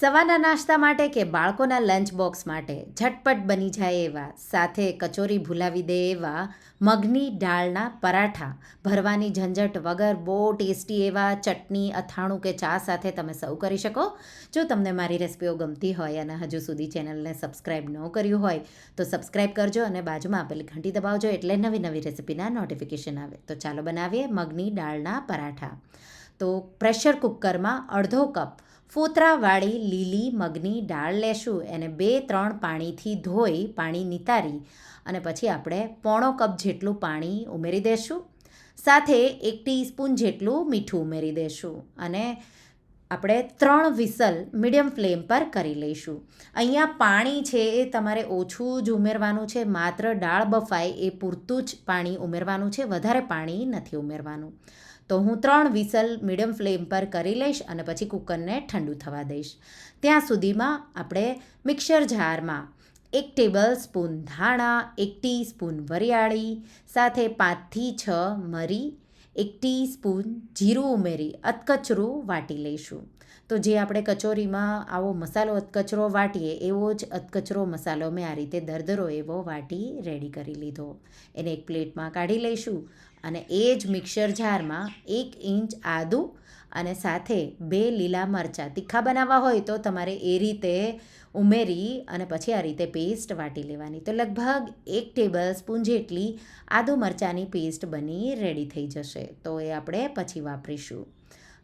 સવારના નાસ્તા માટે કે બાળકોના લંચ બોક્સ માટે ઝટપટ બની જાય એવા, સાથે કચોરી ભૂલાવી દે એવા, મગની દાળના પરાઠા, ભરવાની ઝંઝટ વગર બહુ ટેસ્ટી એવા ચટણી, અથાણું કે ચા સાથે તમે સૌ કરી શકો. જો તમને મારી રેસિપીઓ ગમતી હોય અને હજુ સુધી ચેનલને સબસ્ક્રાઈબ ન કર્યું હોય, તો સબસ્ક્રાઈબ કરજો અને બાજુમાં આપેલી ઘંટી દબાવજો એટલે નવી નવી રેસિપીના નોટિફિકેશન આવે. તો ચાલો બનાવીએ મગની દાળના પરાઠા. તો પ્રેશર કુકરમાં અડધો કપ ફોતરાવાળી લીલી મગની દાળ લેશું, એને બે ત્રણ પાણીથી ધોઈ પાણી નિતારી અને પછી આપણે પોણો કપ જેટલું પાણી ઉમેરી દઈશું સાથે એક ટીસ્પૂન જેટલું મીઠું ઉમેરી દઈશું અને આપણે ત્રણ વિસલ મીડિયમ ફ્લેમ પર કરી લઈશું. અહીંયા પાણી છે એ તમારે ઓછું જ ઉમેરવાનું છે, માત્ર દાળ બફાય એ પૂરતું જ પાણી ઉમેરવાનું છે, વધારે પાણી નથી ઉમેરવાનું. તો હું ત્રણ વિસલ મીડિયમ ફ્લેમ પર કરી લઈશ અને પછી કુકરને ઠંડુ થવા દઈશ. ત્યાં સુધીમાં આપણે મિક્સર જારમાં એક ટેબલ સ્પૂન ધાણા, એક ટીસ્પૂન વરિયાળી, સાથે પાંચથી છ મરી, એક ટીસ્પૂન જીરું ઉમેરી અધકચરું વાટી લઈશું. તો જે આપણે કચોરીમાં આવો મસાલો અધકચરો વાટીએ, એવો જ અધકચરો મસાલો મેં આ રીતે દરદરો એવો વાટી રેડી કરી લીધો. એને એક પ્લેટમાં કાઢી લઈશું. અને એ જ મિક્સર જારમાં એક ઇંચ આદું અને સાથે બે લીલા મરચાં. તીખા બનાવવા હોય તો તમારે એ રીતે ઉમેરી અને પછી આ રીતે પેસ્ટ વાટી લેવાની. તો લગભગ એક ટેબલ સ્પૂન જેટલી આદુ મરચાંની પેસ્ટ બની રેડી થઈ જશે. તો એ આપણે પછી વાપરીશું.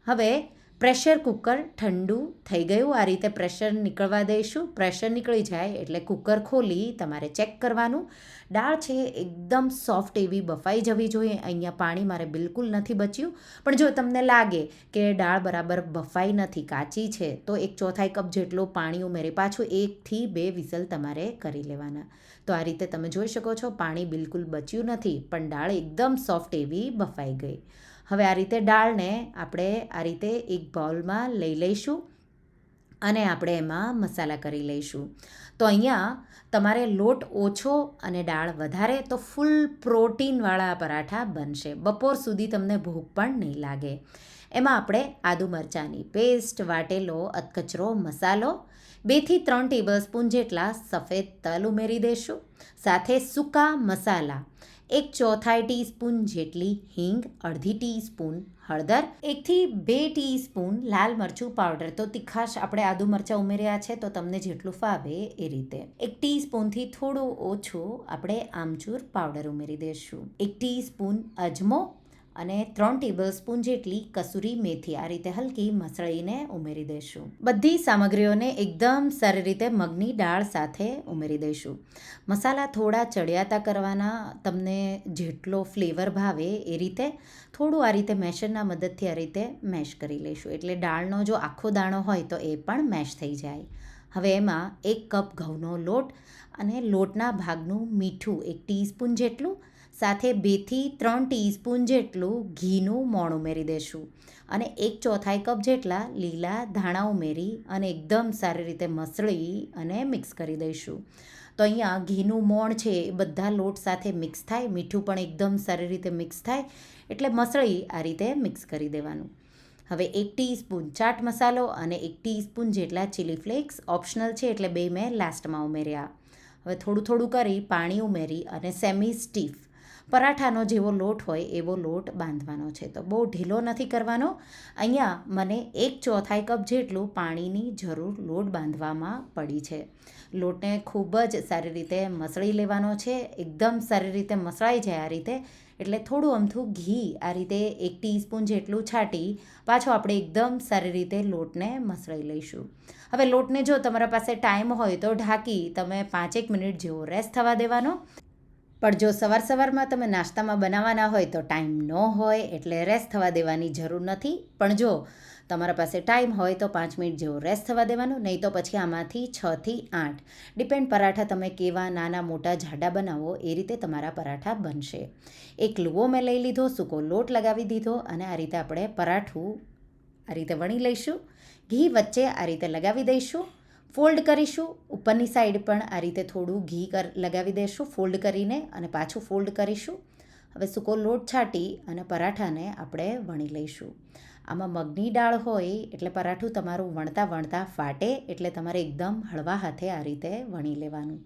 હવે પ્રેશર કુકર ઠંડુ થઈ ગયું. આ રીતે પ્રેશર નીકળવા દઈશું. પ્રેશર નીકળી જાય એટલે કુકર ખોલી તમારે ચેક કરવાનું. દાળ છે એકદમ સોફ્ટ એવી બફાઈ જવી જોઈએ. અહીંયા પાણી મારે બિલકુલ નથી બચ્યું. પણ જો તમને લાગે કે દાળ બરાબર બફાઈ નથી, કાચી છે, તો એક ચોથાઈ કપ જેટલું પાણી ઉમેરી પાછું એકથી બે વિસલ તમારે કરી લેવાના. તો આ રીતે તમે જોઈ શકો છો, પાણી બિલકુલ બચ્યું નથી, પણ દાળ એકદમ સોફ્ટ એવી બફાઈ ગઈ. હવે આ રીતે દાળને આપણે આ રીતે એક બાઉલમાં લઈ લઈશું અને આપણે એમાં મસાલા કરી લઈશું. તો અહીંયા તમારે લોટ ઓછો અને દાળ વધારે તો ફૂલ પ્રોટીનવાળા પરાઠા બનશે. બપોર સુધી તમને ભૂખ પણ નહીં લાગે. એમાં આપણે આદુ મરચાંની પેસ્ટ વાટેલો, અધકચરો, મસાલો બેથી ત્રણ ટેબલ સ્પૂન જેટલા સફેદ તલ ઉમેરી દઈશું. સાથે સૂકા મસાલા એક ચોથાઈ ટીસ્પૂન જેટલી હિંગ, અડધી ટીસ્પૂન હળદર, એકથી બે ટીસ્પૂન લાલ મરચું પાવડર. તો તીખાશ આપણે આદુ મરચાં ઉમેર્યા છે, તો તમને જેટલું ફાવે એ રીતે. એક ટીસ્પૂનથી થોડું ઓછું આપણે આમચૂર પાવડર ઉમેરી દઈશું. એક ટીસ્પૂન અજમો અને ત્રણ ટેબલ સ્પૂન જેટલી કસૂરી મેથી આ રીતે હલકી મસળીને ઉમેરી દઈશું. બધી સામગ્રીઓને એકદમ સારી રીતે મગની દાળ સાથે ઉમેરી દઈશું. મસાલા થોડા ચડિયાતા કરવાના, તમને જેટલો ફ્લેવર ભાવે એ રીતે થોડું આ રીતે મેશરના મદદથી આ રીતે મેશ કરી લઈશું. એટલે દાળનો જો આખો દાણો હોય તો એ પણ મેશ થઈ જાય. હવે એમાં એક કપ ઘઉંનો લોટ અને લોટના ભાગનું મીઠું એક ટીસ્પૂન જેટલું સાથે બેથી ત્રણ ટીસ્પૂન જેટલું ઘીનું મોણ ઉમેરી દઈશું અને એક ચોથાઈ કપ જેટલા લીલા ધાણા ઉમેરી અને એકદમ સારી રીતે મસળી અને મિક્સ કરી દઈશું. તો અહીંયા ઘીનું મોણ છે એ બધા લોટ સાથે મિક્સ થાય, મીઠું પણ એકદમ સારી રીતે મિક્સ થાય, એટલે મસળી આ રીતે મિક્સ કરી દેવાનું. હવે એક ટીસ્પૂન ચાટ મસાલો અને એક ટીસ્પૂન જેટલા ચીલી ફ્લેક્સ ઓપ્શનલ છે એટલે બે મેં લાસ્ટમાં ઉમેર્યા. હવે થોડું થોડું કરી પાણી ઉમેરી અને સેમી સ્ટીફ પરાઠાનો જેવો લોટ હોય એવો લોટ બાંધવાનો છે. તો બહુ ઢીલો નથી કરવાનો. અહીંયા મને એક ચોથાઈ કપ જેટલું પાણીની જરૂર લોટ બાંધવામાં પડી છે. લોટને ખૂબ જ સારી રીતે મસળી લેવાનો છે. એકદમ સારી રીતે મસળાઈ જાય આ રીતે. એટલે થોડું અમથું ઘી આ રીતે એક ટીસ્પૂન જેટલું છાંટી પાછો આપણે એકદમ સારી રીતે લોટને મસળી લઈશું. હવે લોટને જો તમારા પાસે ટાઈમ હોય તો ઢાંકી તમે પાંચેક મિનિટ જેવો રેસ્ટ થવા દેવાનો. પણ જો સવાર સવારમાં તમે નાસ્તામાં બનાવવાના હોય તો ટાઈમ ન હોય એટલે રેસ્ટ થવા દેવાની જરૂર નથી. પણ જો તમારા પાસે ટાઈમ હોય તો પાંચ મિનિટ જેવો રેસ્ટ થવા દેવાનું, નહીં તો પછી આમાંથી છથી આઠ. ડિપેન્ડ પરાઠા તમે કેવા નાના મોટા જાડા બનાવો એ રીતે તમારા પરાઠા બનશે. એક લુવો મેં લઈ લીધો, સૂકો લોટ લગાવી દીધો અને આ રીતે આપણે પરાઠું આ રીતે વણી લઈશું. ઘી વચ્ચે આ રીતે લગાવી દઈશું. ફોલ્ડ કરીશું. ઉપરની સાઈડ પણ આ રીતે થોડું ઘી કર લગાવી દઈશું ફોલ્ડ કરીને અને પાછું ફોલ્ડ કરીશું. હવે સૂકો લોટ છાંટી અને પરાઠાને આપણે વણી લઈશું. આમાં મગની દાળ હોય એટલે પરાઠું તમારું વણતા વણતા ફાટે એટલે તમારે એકદમ હળવા હાથે આ રીતે વણી લેવાનું.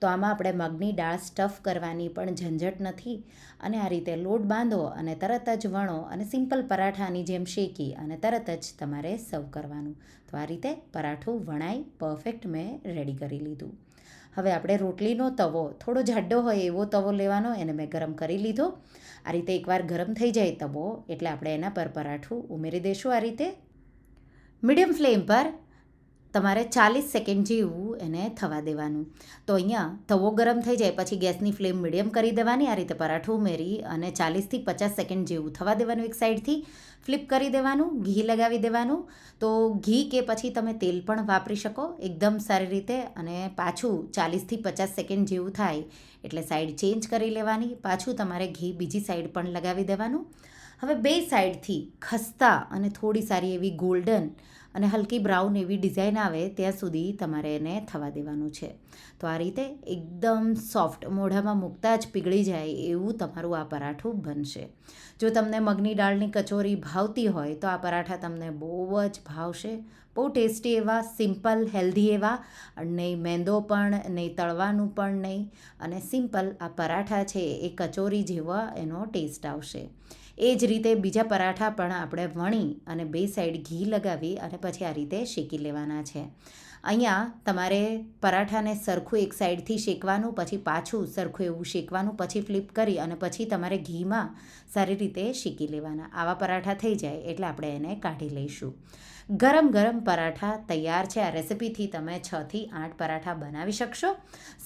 તો આમાં આપણે મગની દાળ સ્ટફ કરવાની પણ ઝંઝટ નથી અને આ રીતે લોટ બાંધો અને તરત જ વણો અને સિમ્પલ પરાઠાની જેમ શેકી અને તરત જ તમારે સર્વ કરવાનું. તો આ રીતે પરાઠું વણાઈ, પરફેક્ટ મેં રેડી કરી લીધું. હવે આપણે રોટલીનો તવો, થોડો જાડો હોય એવો તવો લેવાનો, એને મેં ગરમ કરી લીધો. આ રીતે એકવાર ગરમ થઈ જાય તવો, એટલે આપણે એના પર પરાઠું ઉમેરી દઈશું આ રીતે. મીડિયમ ફ્લેમ પર તમારે ચાલીસ સેકન્ડ જેવું એને થવા દેવાનું. તો અહીંયા તવો ગરમ થઈ જાય, પછી ગેસની ફ્લેમ મીડિયમ કરી દેવાની, આ રીતે પરાઠું ઉમેરી અને ચાલીસથી પચાસ સેકન્ડ જેવું થવા દેવાનું એક સાઈડથી ફ્લિપ કરી દેવાનું, ઘી લગાવી દેવાનું. તો ઘી કે પછી તમે તેલ પણ વાપરી શકો, એકદમ સારી રીતે. અને પાછું ચાલીસથી પચાસ સેકન્ડ જેવું થાય, એટલે સાઈડ ચેન્જ કરી લેવાની. પાછું તમારે ઘી બીજી સાઈડ પણ લગાવી દેવાનું. હવે બે સાઈડથી ખસ્તા અને થોડી સારી એવી ગોલ્ડન અને હલકી બ્રાઉન એવી ડિઝાઇન આવે ત્યાં સુધી તમારે એને થવા દેવાનું છે. તો આ રીતે એકદમ સોફ્ટ મોઢામાં મૂકતા જ પીગળી જાય એવું તમારું આ પરાઠું બનશે. જો તમને મગની દાળની કચોરી ભાવતી હોય તો આ પરાઠા તમને બહુ જ ભાવશે. બહુ ટેસ્ટી એવા, સિમ્પલ, હેલ્ધી એવા નહીં મેંદો પણ, નહીં તળવાનું પણ નહીં. અને સિમ્પલ આ પરાઠા છે એ કચોરી જેવા એનો ટેસ્ટ આવશે. એ જ રીતે બીજા પરાઠા પણ આપણે વણી અને બે સાઈડ ઘી લગાવી અને પછી આ રીતે શેકી લેવાના છે. અહીંયા તમારે પરાઠાને સરખું એક સાઈડથી શેકવાનું, પછી પાછું સરખું એવું શેકવાનું, પછી ફ્લિપ કરી અને પછી તમારે ઘીમાં સારી રીતે શેકી લેવાના. આવા પરાઠા થઈ જાય એટલે આપણે એને કાઢી લઈશું. ગરમ ગરમ પરાઠા તૈયાર છે. આ રેસિપીથી તમે છથી આઠ પરાઠા બનાવી શકશો.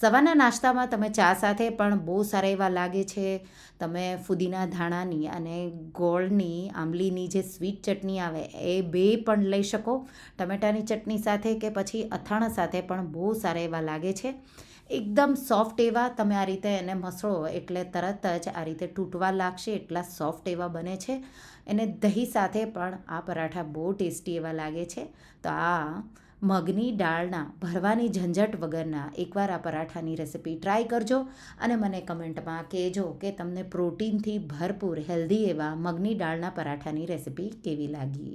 સવારના નાસ્તામાં તમે ચા સાથે પણ બહુ સારા એવા લાગે છે. તમે ફુદીના ધાણાની અને ગોળની, આંબલીની જે સ્વીટ ચટણી આવે એ બે પણ લઈ શકો. ટમેટાની ચટણી સાથે કે પછી અથાણા સાથે પણ બહુ સારા એવા લાગે છે. એકદમ સોફ્ટ એવા, તમે આ રીતે એને મસળો એટલે તરત જ આ રીતે તૂટવા લાગશે, એટલા સોફ્ટ એવા બને છે. એને દહીં સાથે પણ આ પરાઠા બહુ ટેસ્ટી એવા લાગે છે. તો આ મગની દાળના, ભરવાની ઝંઝટ વગરના એકવાર આ પરાઠાની રેસિપી ટ્રાય કરજો અને મને કમેન્ટમાં કહેજો કે તમને પ્રોટીનથી ભરપૂર હેલ્ધી એવા મગની દાળના પરાઠાની રેસિપી કેવી લાગી.